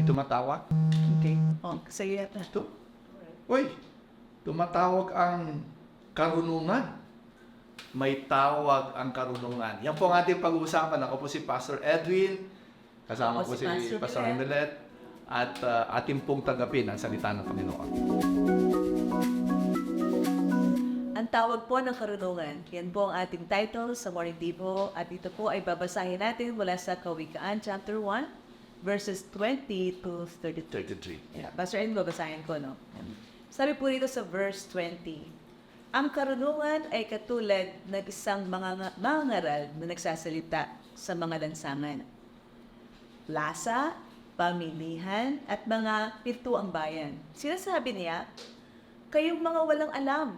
May tumatawag? Okay. Oh, yata. Ito. Uy, tumatawag ang karunungan. May tawag ang karunungan. Yan po ang ating pag-uusapan. Ako po si Pastor Edwin. Kasama Ako po si Pastor Pastor. Milet. At uh, ating pong tanggapin ang salita ng Panginoon. Ang tawag po ng karunungan, yan po ang ating title sa Morning Devo at ito po ay babasahin natin mula sa Kawikaan chapter 1 verses 20 to 32. 33. Yeah, Pastor Ed, babasahin ko, no? Sabi po dito sa verse 20, Ang karunungan ay katulad ng isang mga mangaral na nagsasalita sa mga lansangan. Lasa, pamilihan, at mga pintuang bayan. Sinasabi niya, kayong mga walang alam,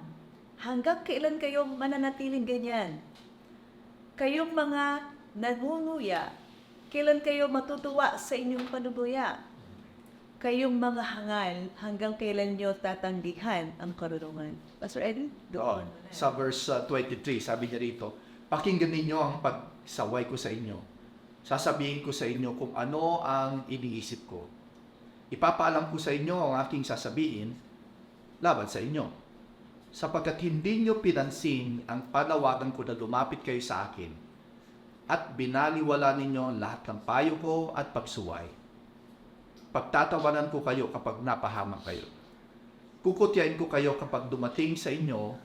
hanggang kailan kayong mananatiling ganyan? Kayong mga nangunguya, kailan kayo matutuwa sa inyong panubuya? Kayong mga hangal, hanggang kailan nyo tatanggihan ang karunungan? Pastor Eddie? Oo. Sa verse uh, 23, sabi niya rito, Pakinggan ninyo ang pagsaway ko sa inyo. Sasabihin ko sa inyo kung ano ang iniisip ko. Ipapaalam ko sa inyo ang aking sasabihin laban sa inyo. Sapagkat hindi nyo pinansin ang panawagan ko na lumapit kayo sa akin at binaliwala ninyo lahat ng payo ko at pagsuway. Pagtatawanan ko kayo kapag napahamak kayo. Kukutyain ko kayo kapag dumating sa inyo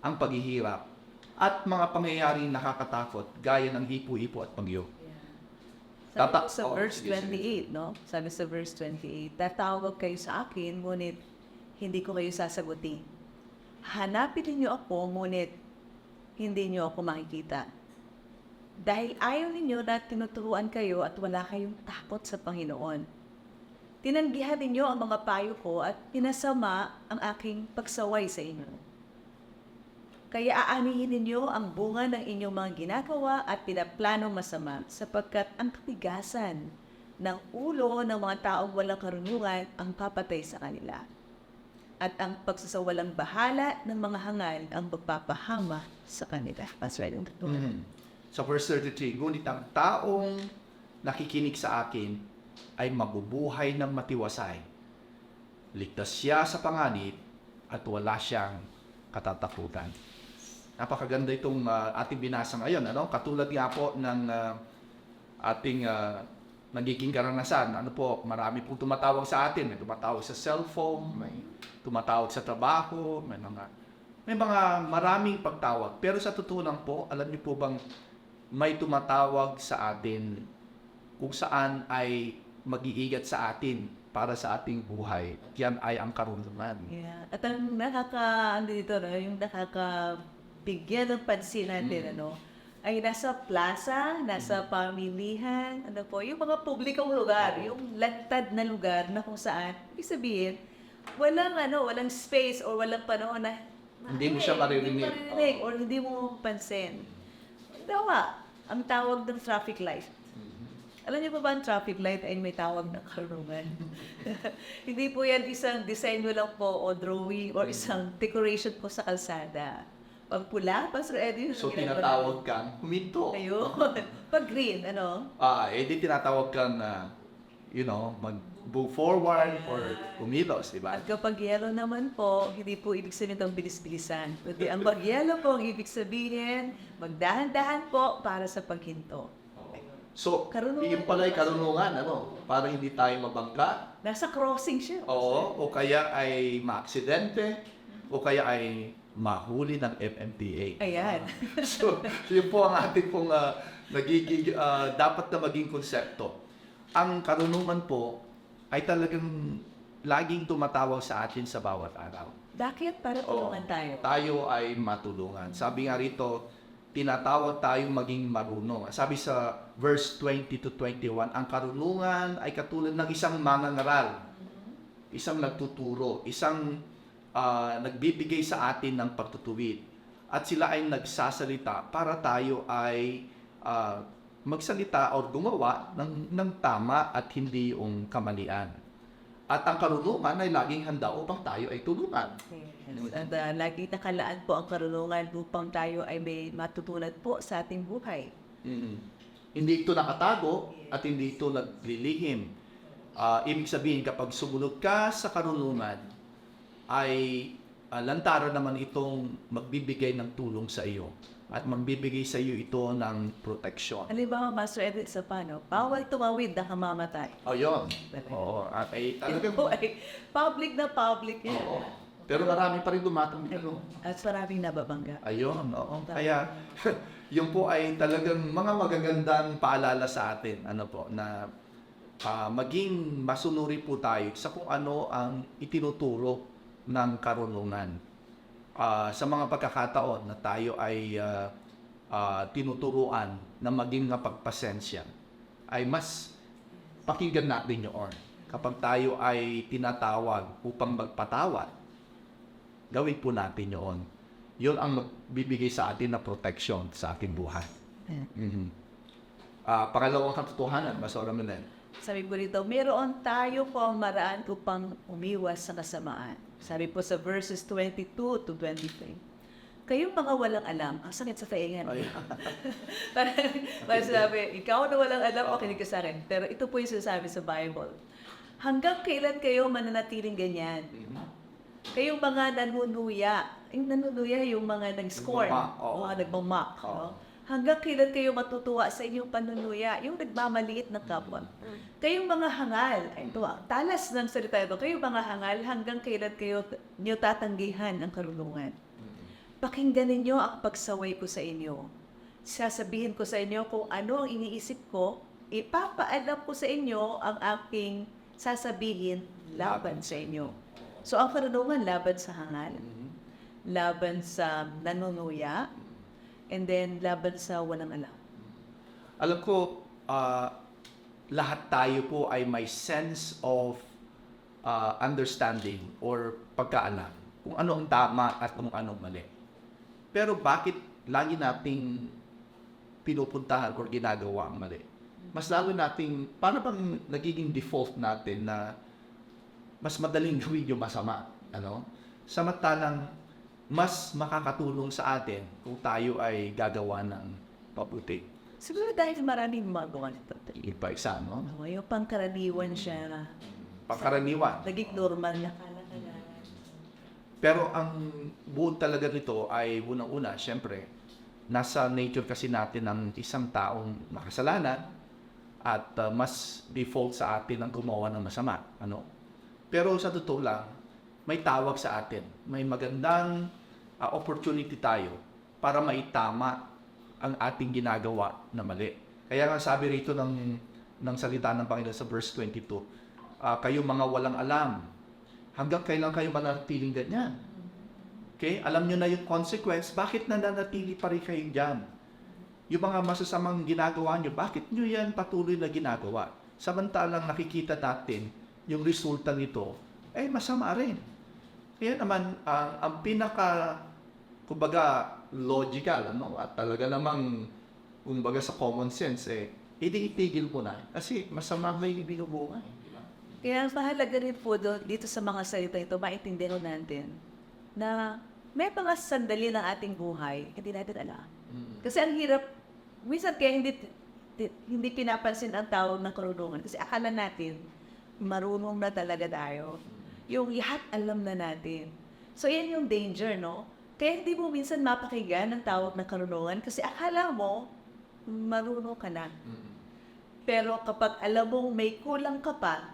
ang paghihirap at mga pangyayaring nakakatakot gaya ng hipo-hipo at bagyo. Sabi Tata- po sa oh, verse sige, sige. 28, no? Sabi sa verse 28, tatawag kayo sa akin, ngunit hindi ko kayo sasagutin. Hanapin ninyo ako, ngunit hindi niyo ako makikita. Dahil ayaw ninyo na tinuturuan kayo at wala kayong takot sa Panginoon. Tinanggihan ninyo ang mga payo ko at pinasama ang aking pagsaway sa inyo. Kaya aanihin ninyo ang bunga ng inyong mga ginagawa at pinaplanong masama sapagkat ang katigasan ng ulo ng mga taong walang karunungan ang papatay sa kanila. At ang pagsasawalang bahala ng mga hangal ang magpapahama sa kanila. That's right. Mhm. Sa verse 33, ngunit ang taong nakikinig sa akin ay mabubuhay ng matiwasay. Ligtas siya sa panganib at wala siyang katatakutan. Napakaganda itong ah, ating binasa ngayon. Ano? Katulad nga po ng ah, ating ah, nagiging karanasan. Ano po, marami pong tumatawag sa atin. May tumatawag sa cellphone, may tumatawag sa trabaho, may mga may mga maraming pagtawag. Pero sa totoo lang po, alam niyo po bang may tumatawag sa atin kung saan ay mag-iigat sa atin para sa ating buhay. Yan ay ang karunungan. Yeah. At ang nakaka, ano dito, no, yung nakakabigyan ng pansin natin, ano, ay nasa plaza, nasa pamilihan, ano po, yung mga publikong lugar, yung lantad na lugar na kung saan, ibig sabihin, walang ano, walang space or walang panahon na Hindi mo siya maririnig. Hindi maririnig or hindi mo pansin. Dawa, ang tawag ng traffic light. Alam niyo pa ba ang traffic light ay may tawag ng karunungan? Hindi po yan isang disenyo lang po o drawing or isang decoration po sa kalsada. Pag pula, Pastor Eddie, So tinatawag kang huminto. Ayun. Pag green, ano? Ah, eh di tinatawag kang na you know, mag-move forward or kumilos, di ba? At kapag yellow naman po, hindi po ibig sabihin itong bilis-bilisan. Kundi ang pag yellow po, ang ibig sabihin, magdahan-dahan po para sa paghinto. So, Karunungan. yung karunungan, ano? Para hindi tayo mabangga, Nasa crossing siya. Oo, o kaya ay maaksidente, o kaya ay mahuli ng FMTA. Ayan. so, yun po ang ating pong ah, nagiging, ah, dapat na maging konsepto. Ang karunungan po ay talagang laging tumatawag sa atin sa bawat araw. Bakit? Para tulungan Oo. tayo. Tayo ay matulungan. Sabi nga rito, tinatawag tayong maging marunong. Sabi sa verse 20 to 21, ang karunungan ay katulad ng isang mangangaral, isang nagtuturo, isang ah, nagbibigay sa atin ng pagtutuwid. At sila ay nagsasalita para tayo ay ah, magsalita o gumawa ng, ng tama at hindi yung kamalian. At ang karunungan ay laging handa upang tayo ay tulungan. At uh, lagi nakalaan po ang karunungan upang tayo ay may matutunan po sa ating buhay. Mm. Hindi ito nakatago at hindi ito naglilihim. Ah, ibig sabihin, kapag sumunod ka sa karunungan, ay ah, lantaran naman itong magbibigay ng tulong sa iyo at magbibigay sa iyo ito ng proteksyon. Halimbawa, Master Edith sa paano, bawal tumawid na kamamatay. Ayun. Oo. At ay talagang... Ito ay public na public yan. Oo. Pero marami pa rin dumatang ano. At maraming nababangga. Ayun, oo. Kaya, yung po ay talagang mga magagandang paalala sa atin, ano po, na ah, maging masunuri po tayo sa kung ano ang itinuturo ng karunungan. Ah, sa mga pagkakataon na tayo ay ah, ah, tinuturuan na maging mapagpasensya, ay mas pakinggan natin yun. Kapag tayo ay tinatawag upang magpatawad, gawin po natin yun. Yun ang magbibigay sa atin na protection sa ating buhay. Mhm. Ah, pangalawang katotohanan, Pastor Ramanel. Sabi po rito, meron tayo po ang maraan upang umiwas sa kasamaan. Sabi po sa verses 22 to 23. Kayong mga walang alam, ang sakit sa taingan. Ay. parang, parang sabi, ikaw na walang alam, okay ka sa akin. Pero ito po yung sinasabi sa Bible. Hanggang kailan kayo mananatiling ganyan? Kayong mga nanunuya. Yung nanunuya, yung mga nag-scorn. Mga nagmamak. Oo. no? Hanggang kailan kayo matutuwa sa inyong panunuya? Yung nagmamaliit ng kapwa. Kayong mga hangal, ay ito talas ng salita ito, kayong mga hangal, hanggang kailan kayo niyo tatanggihan ang karunungan? Pakinggan ninyo ang pagsaway ko sa inyo. Sasabihin ko sa inyo kung ano ang iniisip ko, ipapaalam ko sa inyo ang aking sasabihin laban sa inyo. So ang karunungan laban sa hangal, laban sa nanunuya, and then laban sa walang alam. Alam ko, ah, lahat tayo po ay may sense of ah, understanding or pagkaalam kung ano ang tama at kung ano ang mali. Pero bakit lagi nating pinupuntahan or ginagawa ang mali? Mas lalo nating, paano bang nagiging default natin na mas madaling gawin yung masama? Ano? Samantalang, mas makakatulong sa atin kung tayo ay gagawa ng pabuti. Siguro dahil maraming gumagawa nito. Iba isa, no? Oh, yung pangkaraniwan siya Pangkaraniwan. naging normal na. Pero ang buod talaga nito ay unang-una, syempre, nasa nature kasi natin ng isang taong makasalanan at uh, mas default sa atin ang gumawa ng masama. Ano? Pero sa totoo lang, may tawag sa atin. May magandang uh, opportunity tayo para maitama ang ating ginagawa na mali. Kaya nga sabi rito ng, ng salita ng Panginoon sa verse 22, ah, kayo mga walang alam, hanggang kailan kayo mananatiling ganyan? Okay? Alam nyo na yung consequence, bakit nananatili pa rin kayo dyan? Yung mga masasamang ginagawa nyo, bakit nyo yan patuloy na ginagawa? Samantalang nakikita natin yung resulta nito, eh masama rin. Kaya naman, ang, ang pinaka, kumbaga, logical, ano? At talaga namang, kumbaga sa common sense, eh, hindi itigil mo na. Kasi masama may binubuhay. Kaya ang mahalaga rin po doon, dito sa mga salita ito, maintindihan natin na may mga sandali ng ating buhay, hindi natin alam. Kasi ang hirap, minsan kaya hindi, hindi pinapansin ang tawag ng karunungan. Kasi akala natin, marunong na talaga tayo. Yung lahat alam na natin. So yan yung danger, no? Kaya hindi mo minsan mapakinggan ang tawag ng karunungan kasi akala mo, marunong ka na. Pero kapag alam mong may kulang ka pa,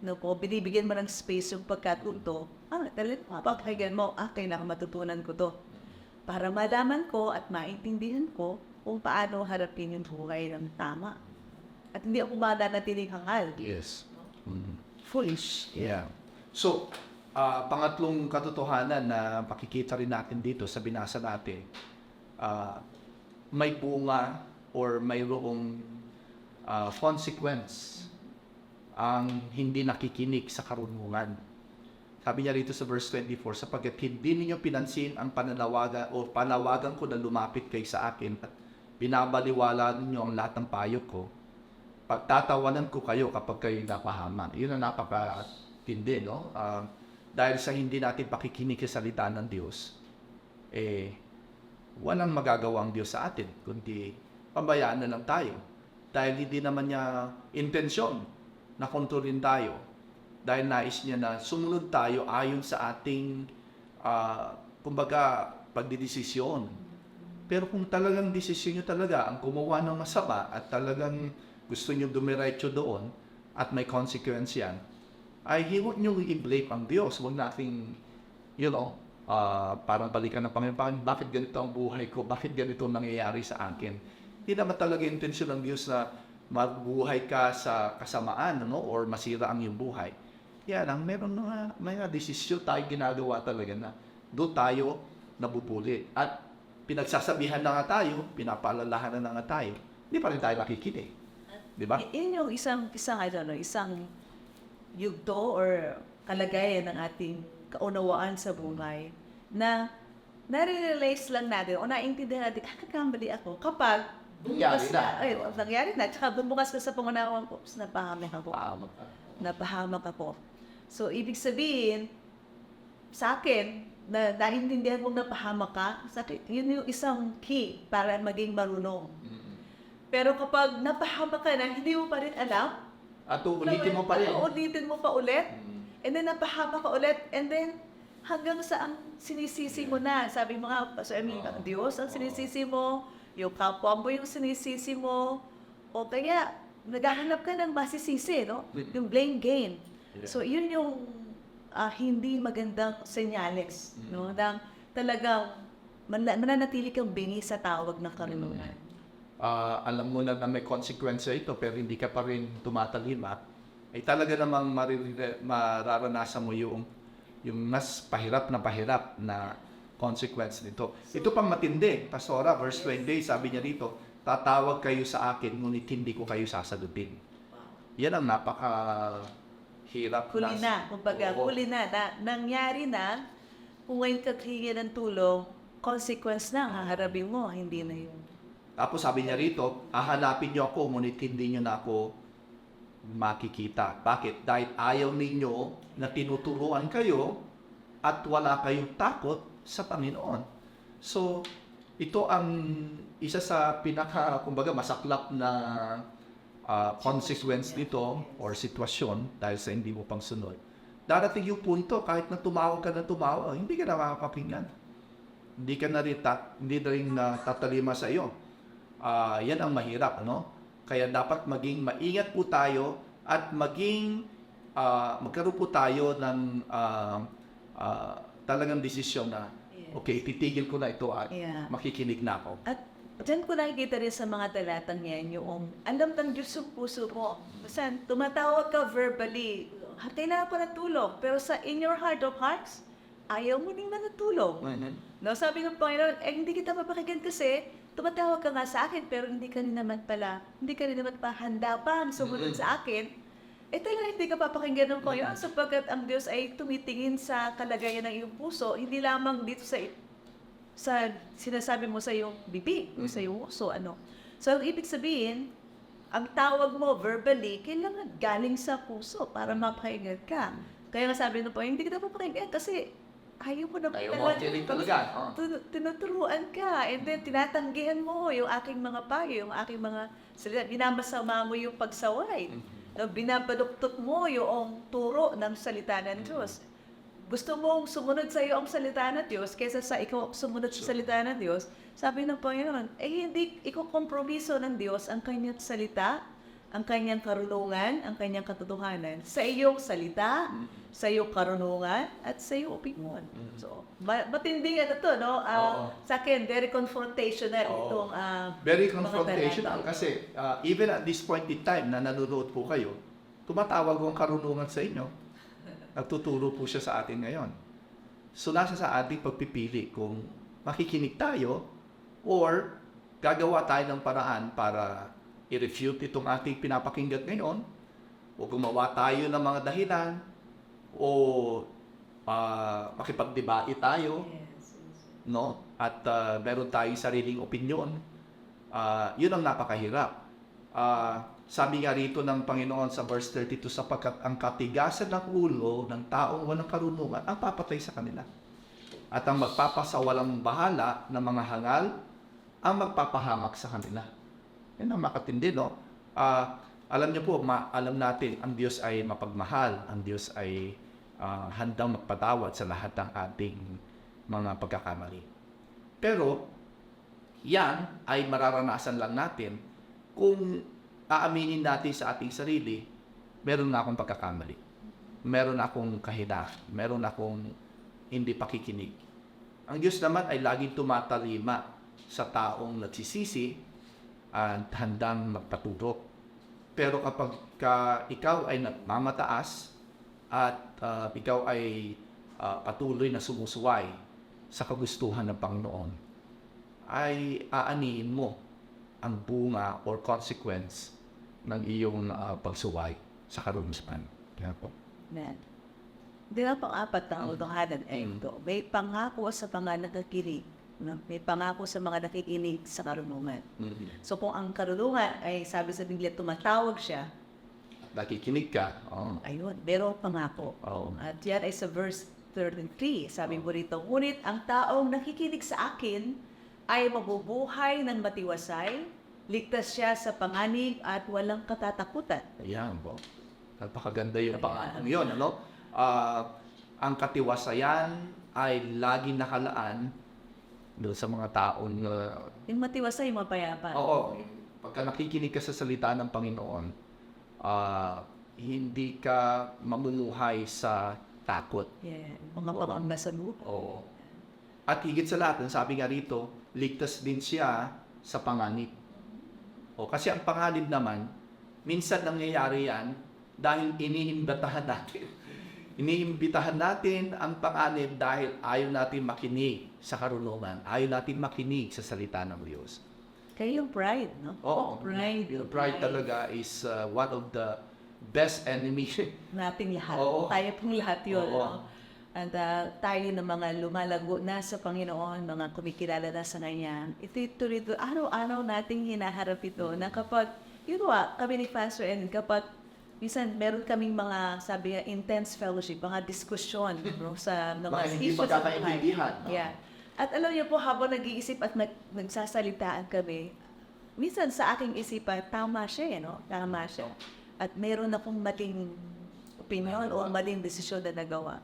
no po, binibigyan mo ng space yung pagkatuto, ah, talagang mapakinggan mo, ah, kailangan matutunan ko to. Para malaman ko at maintindihan ko kung paano harapin yung buhay ng tama. At hindi ako mananatiling hangal. Yes. Foolish. Yeah. So, ah, pangatlong katotohanan na pakikita rin natin dito sa binasa natin, ah, may bunga or mayroong ah, consequence ang hindi nakikinig sa karunungan. Sabi niya rito sa verse 24, sapagkat hindi ninyo pinansin ang pananawagan o panawagan ko na lumapit kay sa akin at binabaliwala ninyo ang lahat ng payo ko, pagtatawanan ko kayo kapag kayo napahaman. Yun ang napakatindi, no? Ah, dahil sa hindi natin pakikinig sa salita ng Diyos, eh, walang magagawa ang Diyos sa atin, kundi pabayaan na lang tayo. Dahil hindi naman niya intensyon na kontrolin tayo dahil nais niya na sumunod tayo ayon sa ating, ah, kumbaga, pagdidesisyon. Pero kung talagang desisyon nyo talaga ang gumawa ng masama at talagang gusto nyo dumiretso doon at may consequence yan, ay huwag nyo i-blame ang Diyos. Huwag nating, you know, ah, parang balikan ng Panginoon, "Panginoon, bakit ganito ang buhay ko? Bakit ganito ang nangyayari sa akin? Hindi naman talaga intensyon ng Diyos na mabuhay ka sa kasamaan no? or masira ang iyong buhay. Yan, ang meron mga, mga desisyon tayo ginagawa talaga na doon tayo nabubuli. At pinagsasabihan na nga tayo, pinapaalalahanan na nga tayo, hindi pa rin tayo nakikinig. Di ba? Yun yung isang, isang, I don't know, isang yugto or kalagayan ng ating kaunawaan sa buhay na nare-realize lang natin o naiintindihan natin, ah, ako kapag bumukas na. Ay, nangyari na. Tsaka bumukas ka sa pangunawan ko, "Oops, napahamak ako. Napahamak ako. So, ibig sabihin, sa akin, na naintindihan mong napahamak ka, sa akin, yun yung isang key para maging marunong. Pero kapag napahamak ka na, hindi mo pa rin alam, At uulitin mo pa rin. Uulitin mo pa ulit. Mm. And then napahamak ka ulit. And then hanggang sa ang sinisisi mo na. Sabi mo nga, so, I mean, ang Diyos ang sinisisi mo, yung kapwa mo yung sinisisi mo, o kaya naghahanap ka ng masisisi, no? Yung blame game. Yeah. So, yun yung ah, hindi magandang senyales, no? Na talagang man- mananatili kang bingi sa tawag ng karunungan. Ah, alam mo na na may consequence ito pero hindi ka pa rin tumatalima, ay talaga namang maririre- mararanasan mo yung yung mas pahirap na pahirap na consequence nito. Ito pang matindi. Pastora, verse 20, sabi niya dito, tatawag kayo sa akin, ngunit hindi ko kayo sasagutin. Yan ang napaka hirap Huli na, kumbaga, Oo. huli na, na, nangyari na, kung ngayon ka ng tulong, consequence na, haharapin mo, hindi na yun. Tapos sabi niya rito, hahanapin niyo ako, ngunit hindi niyo na ako makikita. Bakit? Dahil ayaw ninyo na tinuturuan kayo at wala kayong takot sa Panginoon. So, ito ang isa sa pinaka, kumbaga, masaklap na ah, consequence nito or sitwasyon dahil sa hindi mo pang sunod. Darating yung punto, kahit na tumawag ka na tumawag, hindi ka na makakapinggan. Hindi ka na rin, ta- hindi na rin na tatalima sa iyo. Ah, yan ang mahirap, ano? Kaya dapat maging maingat po tayo at maging ah, magkaroon po tayo ng ah, ah, talagang desisyon na okay, titigil ko na ito at Yeah. makikinig na ako. At dyan ko nakikita rin sa mga talatang yan, yung alam ng Diyos yung puso mo. Basta tumatawag ka verbally, "Ha, kailangan ko ng. Pero sa in your heart of hearts, ayaw mo din na ng tulong. No, sabi ng Panginoon, eh hindi kita mapakinggan kasi tumatawag ka nga sa akin pero hindi ka rin naman pala, hindi ka rin naman pa handa pa sumunod sa akin. Eh talaga hindi ka papakinggan ng Panginoon sapagkat ang Diyos ay tumitingin sa kalagayan ng iyong puso, hindi lamang dito sa sa sinasabi mo sa iyong bibig, o sa iyong puso, ano. So, ang ibig sabihin, ang tawag mo verbally, kailangan galing sa puso para mapakinggan ka. Kaya nga sabi ng Panginoon, hindi kita papakinggan kasi ayaw mo na Ayaw mo talaga, oh. Tu- tinuturuan ka and then tinatanggihan mo yung aking mga payo, yung aking mga salita. Binamasama mo yung pagsaway. No, binabaluktot mo yung turo ng salita ng Diyos. Gusto mong sumunod sa iyo ang salita ng Diyos kaysa sa ikaw sumunod sa salita ng Diyos. Sabi ng Panginoon, eh hindi ikukompromiso ng Diyos ang kanyang salita, ang kanyang karunungan, ang kanyang katotohanan sa iyong salita, sa iyong karunungan, at sa iyong opinion. So, ma- matindi ano to, no? Oo. Sa akin, very confrontational Oo. itong ah, Very confrontational kasi uh, even at this point in time na nanonood po kayo, tumatawag ang karunungan sa inyo. Nagtuturo po siya sa atin ngayon. So nasa sa ating pagpipili kung makikinig tayo or gagawa tayo ng paraan para i-refute itong ating pinapakinggan ngayon o gumawa tayo ng mga dahilan o ah, makipagdebate tayo Yes, yes. no? At ah, meron tayong sariling opinion. Ah, 'yun ang napakahirap. Ah, sabi nga rito ng Panginoon sa verse 32 sapagkat ang katigasan ng ulo ng taong walang karunungan ang papatay sa kanila. At ang magpapasawalang bahala ng mga hangal ang magpapahamak sa kanila. Yan ang makatindi, no? Ah, alam niyo po, ma- alam natin, ang Diyos ay mapagmahal, ang Diyos ay ah, handang magpatawad sa lahat ng ating mga pagkakamali. Pero, yan ay mararanasan lang natin kung aaminin natin sa ating sarili, meron na akong pagkakamali. Meron akong kahina, meron akong hindi pakikinig. Ang Diyos naman ay laging tumatalima sa taong nagsisisi at handang magpatulog. Pero kapag ka ikaw ay nagmamataas at ah, ikaw ay ah, patuloy na sumusuway sa kagustuhan ng Panginoon, ay aaniin mo ang bunga or consequence ng iyong ah, pagsuway sa karunungan. Kaya po. Amen. Di na pang-apat na utuhanan ay ito. May pangako sa mga nakikinig. No? May pangako sa mga nakikinig sa karunungan. So kung ang karunungan ay sabi sa Biblia, tumatawag siya, Nakikinig ka. Oh. ayun, pero pangako. Oo. At yan ay sa verse 33. Sabi mo rito, Ngunit ang taong nakikinig sa akin ay mabubuhay ng matiwasay, ligtas siya sa panganib at walang katatakutan. Ayan po. Napakaganda yun. Napaka, yun, ano? Ah, ang katiwasayan ay lagi nakalaan doon sa mga taong uh, Yung matiwasay, mapayapa. Oo. Pagka nakikinig ka sa salita ng Panginoon, ah, hindi ka mamumuhay sa takot. Yeah, mga pamangga sa lupa. Oo. At higit sa lahat, sabi nga rito, ligtas din siya sa panganib. O, kasi ang panganib naman, minsan nangyayari yan dahil iniimbitahan natin. Iniimbitahan natin ang panganib dahil ayaw natin makinig sa karunungan. Ayaw natin makinig sa salita ng Diyos. Kaya yung pride, no? Oo. pride. Yung pride talaga is uh, one of the best enemy. Nating lahat. Oo. Tayo pong lahat yun. Oo. no? At ah, tayo ng mga lumalago na sa Panginoon, mga kumikilala na sa Kanya, ito ito rito, araw-araw nating hinaharap ito na kapag, yun wa, kami ni Pastor and kapag minsan meron kaming mga, sabi nga, intense fellowship, mga diskusyon no, sa mga Mga hindi issues pagkakaintindihan, no? Yeah. At alam niyo po, habang nag-iisip at nag, nagsasalitaan kami, minsan sa aking isipan, tama siya, eh, no? Tama siya. At meron akong maling opinion o maling desisyon na nagawa.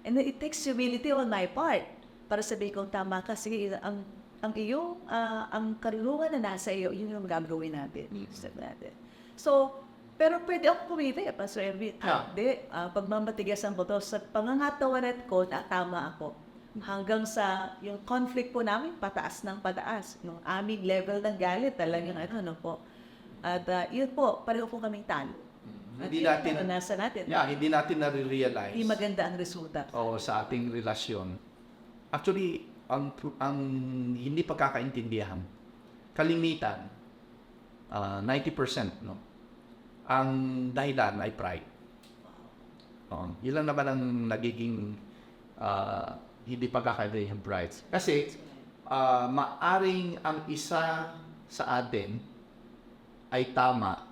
And then it takes humility on my part para sabihin kong tama ka. Sige, ang, ang iyong, ah, ang karunungan na nasa iyo, yun yung gagawin natin. Step natin. So, pero pwede ako pumili, Pastor Erwin. Yeah. Hindi, ah, pagmamatigasan ko to, sa pangangatawanan ko, na tama ako. Hanggang sa yung conflict po namin, pataas ng pataas. Yung aming level ng galit, talagang ano, ano po. At ah, yun po, pareho po kaming talo. At Hindi yun, natin, naranasan natin. yeah, hindi natin nare-realize. Hindi maganda ang resulta. o sa ating relasyon. Actually, ang ang hindi pagkakaintindihan, kalimitan, ah, 90%, no? Ang dahilan ay pride. Yun lang naman ang nagiging ah, hindi pagkakaintindihan pride. Kasi, ah, maaring ang isa sa atin ay tama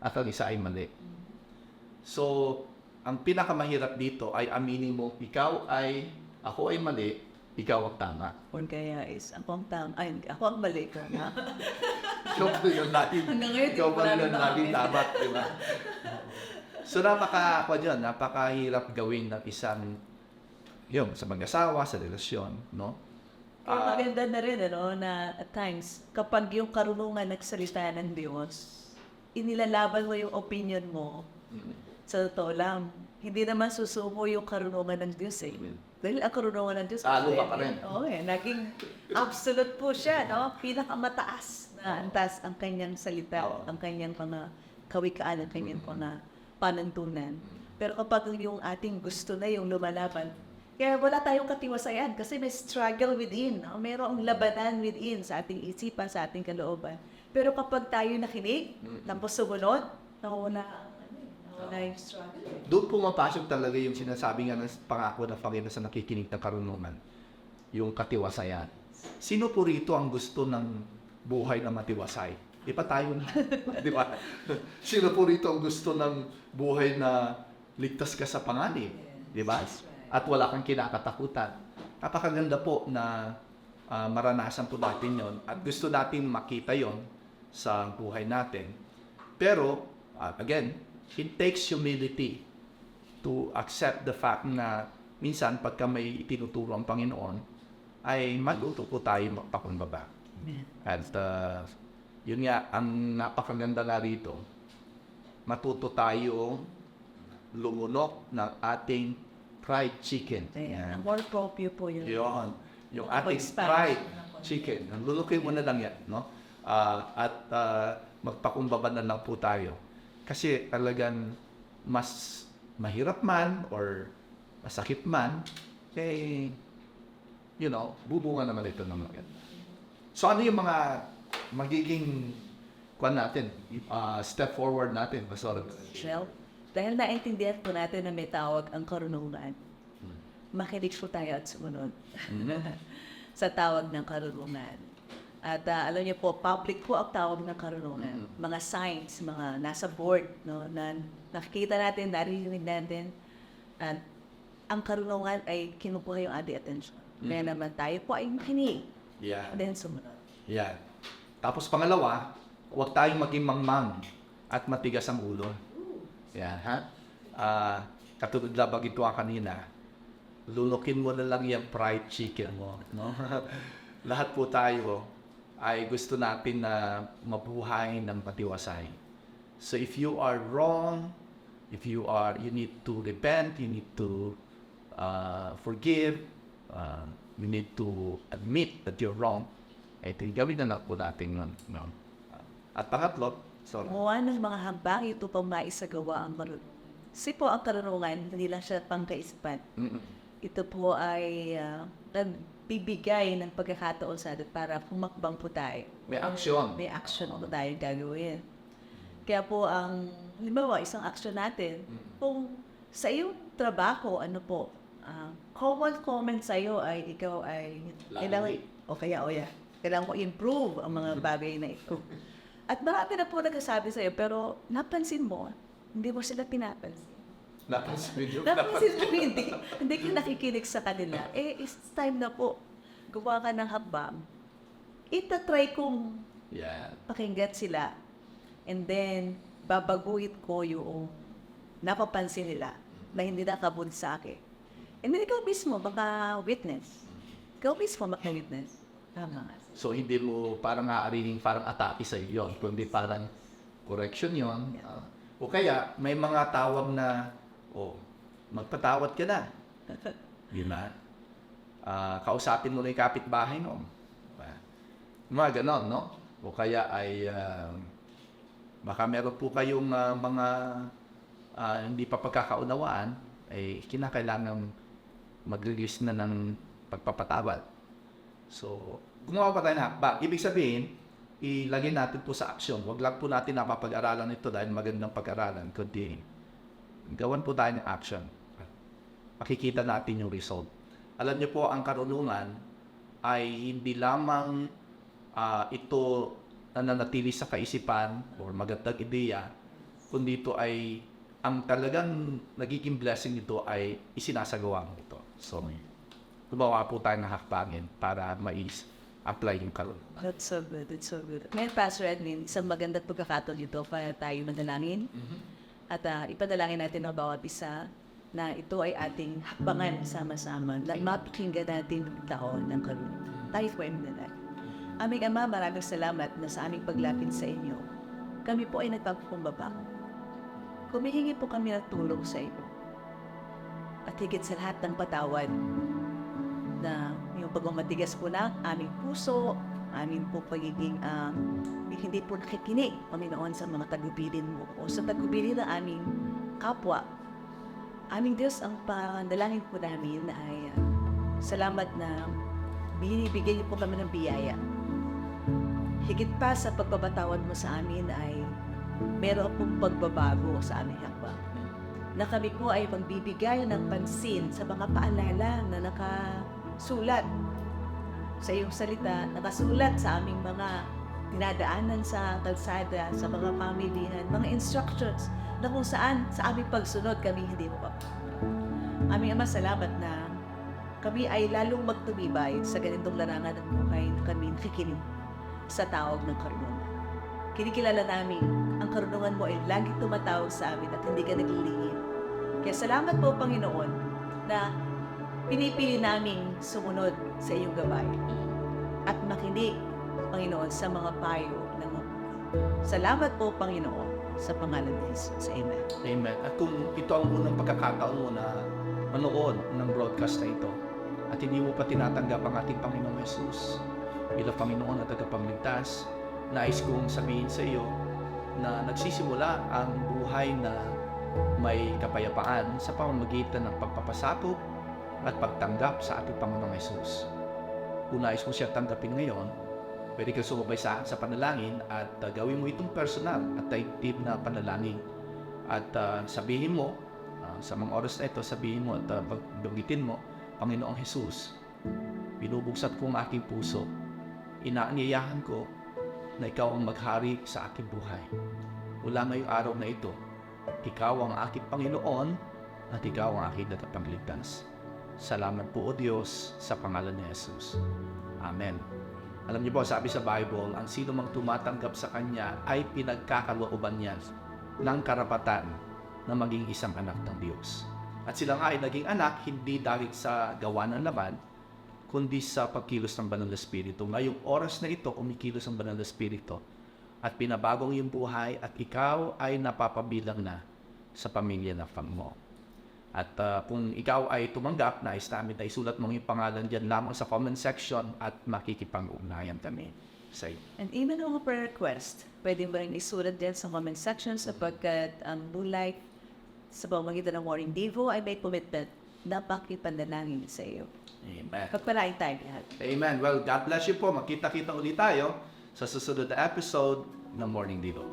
at ang isa ay mali. So, ang pinakamahirap dito ay aminin mo, ikaw ay, ako ay mali, ikaw ang tama. Or kaya is, ako ang tam, ay, ako ang mali ka na. So, yun natin. Hanggang ngayon, ikaw ba yun kami. dapat, di ba? So, napaka, ako dyan, napakahirap gawin ng isang, yun, sa mag-asawa, sa relasyon, no? Kaya Ah, maganda na rin, ano, na at times, kapag yung karunungan nagsalita ng Diyos, inilalaban mo yung opinion mo, sa totoo lang, hindi naman susuko yung karunungan ng Diyos eh. Dahil ang karunungan ng Diyos, Talo eh, ka pa rin. Oo eh, naging absolute po siya, no? Pinakamataas na antas ang kanyang salita, Oo. ang kanyang mga kawikaan, ang kanyang mga panantunan. Pero kapag yung ating gusto na yung lumalaban, kaya wala tayong katiwasayan kasi may struggle within. No? Merong labanan within sa ating isipan, sa ating kalooban. Pero kapag tayo nakinig, tapos sumunod, nawala, ang eh. Doon pumapasok talaga yung sinasabi nga ng pangako ng Panginoon sa nakikinig ng karunungan. Yung katiwasayan. Sino po rito ang gusto ng buhay na matiwasay? Di pa tayo na. Di ba? Sino po rito ang gusto ng buhay na ligtas ka sa panganib? Di ba? At wala kang kinakatakutan. Napakaganda po na ah, maranasan po natin yon at gusto natin makita yon sa buhay natin. Pero Uh, again, it takes humility to accept the fact na minsan pagka may itinuturo ang Panginoon, ay maluto po tayo magpakumbaba. At uh, yun nga, ang napakaganda nga rito, matuto tayo lumunok ng ating fried chicken. Ayan. Yan. More proprio po yun. Yun. Yung ating fried chicken. Lulukin mo na lang yan. No? Ah, at ah, magpakumbaba na lang po tayo. Kasi talagang mas mahirap man or masakit man, eh, you know, bubunga naman ito ng maganda. So ano yung mga magiging kwan natin, ah, step forward natin, Pastor? Well, dahil naintindihan po natin na may tawag ang karunungan, makinig po tayo at sumunod sa tawag ng karunungan. At ah, alam niyo po, public po ang tawag ng karunungan. Mga signs, mga nasa board, no, na nakikita natin, naririnig natin. At ang karunungan ay kinukuha yung ating attention. Kaya naman tayo po ay makinig. Yeah. And then sumunod. Yan. Tapos pangalawa, huwag tayong maging mangmang at matigas ang ulo. Yan, ha? Ah, katulad na bagay ko kanina, lulukin mo na lang yung fried chicken mo, no? Lahat po tayo ay gusto natin na mabuhay ng matiwasay. So if you are wrong, if you are, you need to repent, you need to uh, forgive, uh, you need to admit that you're wrong, eh, gawin na lang po natin yun. No? At pangatlo, sorry. Gumawa ng mga hambang ito pang maisagawa ang karunungan. Kasi po ang karunungan, hindi lang siya pangkaisipan. Mm-mm. Ito po ay ah, nagbibigay ng pagkakataon sa atin para pumakbang po tayo. May aksyon. May action po tayo gagawin. Kaya po ang, halimbawa, isang action natin, kung sa iyong trabaho, ano po, ah, common comment sa iyo ay ikaw ay kailangan, o kaya, o ya, kailangan ko improve ang mga bagay na ito. At marami na po nagsasabi sa iyo, pero napansin mo, hindi mo sila pinapansin. Napansin nyo? Napansin mo, hindi, hindi ka nakikinig sa kanila. Eh, it's time na po. Gumawa ka ng habang. Itatry kong Yan. pakinggan sila. And then, babaguhin ko yung napapansin nila na hindi nakabud sa akin. And then, ikaw mismo, baka witness. Ikaw mismo, maka-witness. Tama nga. So, hindi mo parang aariling parang atake sa iyo yun, kundi parang correction yon. Ah, o kaya, may mga tawag na, oh, magpatawad ka na. Di ba? Ah, kausapin mo na yung kapitbahay mo. Diba? Mga ganon, no? O kaya ay, ah, baka meron po kayong ah, mga ah, hindi pa pagkakaunawaan, eh, kinakailangan mag-release na ng pagpapatawad. So, gumawa pa tayo na hakbang. Ibig sabihin, ilagay natin po sa aksyon. Huwag lang po natin napapag-aralan ito dahil magandang pag-aralan, kundi gawan po tayo ng action. Makikita natin yung result. Alam niyo po, ang karunungan ay hindi lamang ah, ito nananatili sa kaisipan or magandang ideya, kundi ito ay ang talagang nagiging blessing nito ay isinasagawa mo ito. So, gumawa po tayo ng hakbangin para mais-apply yung karunungan. That's so good. That's so good. Ngayon, Pastor Edwin, isang magandang pagkakataon dito para tayo manalangin. At ah, ipanalangin natin ang bawat isa na ito ay ating hakbangan sama-sama na mapakinggan natin yung taon ng karunungan. Tayo po ay manalangin. Aming Ama, maraming salamat na sa aming paglapit sa inyo. Kami po ay nagpapakumbaba. Kumihingi po kami ng tulong sa inyo. At higit sa lahat ng patawad na yung pagmamatigas po ng aming puso, aming po pagiging um, hindi po nakikinig, Panginoon, sa mga tagubilin mo o sa tagubilin ng aming kapwa. Aming Diyos, ang panalangin po namin ay uh, salamat na binibigyan niyo po kami ng biyaya. Higit pa sa pagbabatawan mo sa amin ay meron pong pagbabago sa aming hakbang na kami po ay magbibigay ng pansin sa mga paalala na nakasulat sa iyong salita, nakasulat sa aming mga dinadaanan sa kalsada, sa mga pamilihan, mga instructions na kung saan sa aming pagsunod kami hindi mo Aming Ama, salamat na kami ay lalong magtumibay sa ganitong larangan ng buhay na kami nakikinig sa tawag ng karunungan. kinikilala namin ang karunungan mo ay laging tumatawag sa amin at hindi ka naglilihim. Kaya salamat po, Panginoon, na pinipili naming sumunod sa iyong gabay at makinig, Panginoon, sa mga payo ng Salamat po, Panginoon, sa pangalan ni Jesus. Amen. Amen. At kung ito ang unang pagkakataon mo na manood ng broadcast na ito at hindi mo pa tinatanggap ang ating Panginoong Yesus bilang Panginoon at tagapagligtas, nais kong sabihin sa iyo na nagsisimula ang buhay na may kapayapaan sa pamamagitan ng pagpapasapog at pagtanggap sa ating Panginoong Yesus. Kung nais mo siya tanggapin ngayon, pwede kang sumabay sa sa panalangin at uh, gawin mo itong personal at taitib na panalangin. At uh, sabihin mo, uh, sa mga oras na ito, sabihin mo at uh, mo, Panginoong Jesus, binubuksan ko ang aking puso. Inaanyayahan ko na ikaw ang maghari sa aking buhay. Mula ngayong araw na ito, ikaw ang aking Panginoon at ikaw ang aking tagapagligtas. Salamat po o Diyos sa pangalan ni Jesus. Amen. Alam niyo po, sabi sa Bible, ang sino mang tumatanggap sa Kanya ay pinagkakalooban niya ng karapatan na maging isang anak ng Diyos. At sila nga ay naging anak hindi dahil sa gawa ng laman, kundi sa pagkilos ng Banal na Espiritu. Ngayong oras na ito, kumikilos ang Banal na Espiritu at pinabagong iyong buhay at ikaw ay napapabilang na sa pamilya na mo. At uh, kung ikaw ay tumanggap, nais namin na isulat mong yung pangalan dyan lamang sa comment section at makikipag-ugnayan kami sa iyo. And even ang prayer request, pwede mo rin isulat din sa comment section sapagkat ang Blue Light sa pamamagitan ng Morning Devo ay may commitment na pakipandanangin sa iyo. Amen. Pagpalain tayo lahat. Amen. Well, God bless you po. Makita-kita ulit tayo sa susunod na episode ng Morning Devo.